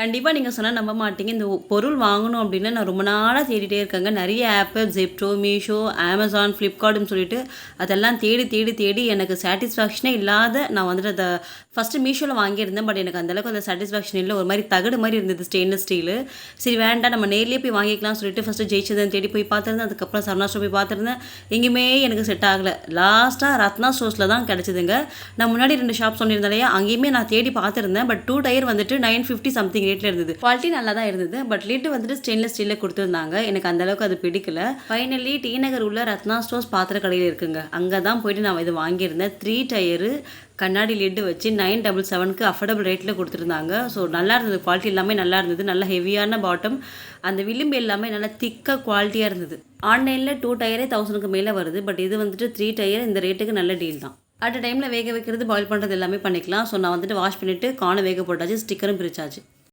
கண்டிப்பாக நீங்கள் சொன்னால் நம்ப மாட்டீங்க. இந்த பொருள் வாங்கணும் அப்படின்னு நான் ரொம்ப நாளாக தேடிட்டே இருக்கேங்க. நிறைய ஆப்பு ஜெப்டோ மீஷோ அமேசான் ஃப்ளிப்கார்ட்னு சொல்லிட்டு அதெல்லாம் தேடி தேடி தேடி எனக்கு சாட்டிஸ்ஃபேக்ஷனே இல்லாத நான் வந்துட்டு அதை ஃபஸ்ட்டு மீஷோவில் வாங்கியிருந்தேன். பட் எனக்கு அந்தளவுக்கு அந்த சாட்டிஸ்ஃபேக்ஷன் இல்லை. ஒரு மாதிரி தகடு மாதிரி இருந்தது ஸ்டெயின்லெஸ் ஸ்டீலு சரி வேண்டாம் நம்ம நேர்லேயே போய் வாங்கிக்கலாம் சொல்லிட்டு ஃபஸ்ட்டு ஜெயிச்சதன் தேடி போய் பார்த்துருந்தேன். அதுக்கப்புறம் சரணாஸ்டோ போய் பார்த்துருந்தேன். எங்கேயுமே எனக்கு செட் ஆகலை. லாஸ்ட்டாக ரத்னா ஸ்டோர்ஸில் தான் கிடச்சிதுங்க. நான் முன்னாடி ரெண்டு ஷாப் சொல்லியிருந்தேன் இல்லையா? அங்கேயுமே நான் தேடி பார்த்துருந்தேன். பட் டூ டயர் வந்துட்டு நைன் ஃபிஃப்டி சம்திங் ரேட்டில் இருந்தது. குவாலிட்டி நல்லா தான் இருந்தது. பட் லிட்டு வந்துட்டு ஸ்டெயின்லெஸ் ஸ்டீலில் கொடுத்துருந்தாங்க. எனக்கு அந்த அளவுக்கு அது பிடிக்கல. ஃபைனலி டி நகர் உள்ள ரத்னா ஸ்டோர்ஸ் பாத்திர கடையில் இருக்குங்க. அங்கே தான் போயிட்டு நான் இது வாங்கியிருந்தேன். த்ரீ டயரு கண்ணாடி லிட்டு வச்சு நைன் டபுள் செவனுக்கு அஃபோர்டபுள் ரேட்டில் கொடுத்துருந்தாங்க. ஸோ நல்லா இருந்தது. குவாலிட்டி எல்லாமே நல்லா இருந்தது. நல்ல ஹெவியான பாட்டம் அந்த விளிம்பு எல்லாமே நல்லா திக்காக குவாலிட்டியாக இருந்தது. ஆன்லைனில் டூ டயரே தௌசண்ட்க்கு மேலே வருது. பட் இது வந்துட்டு த்ரீ டயர் இந்த ரேட்டுக்கு நல்ல டீல் தான். அட் டைமில் வேக வைக்கிறது பாயில் பண்ணுறது எல்லாமே பண்ணிக்கலாம். ஸோ நான் வந்துட்டு வாஷ் பண்ணிவிட்டு காண வேக போட்டாச்சு ஸ்டிக்கரும் பிரிச்சாச்சு.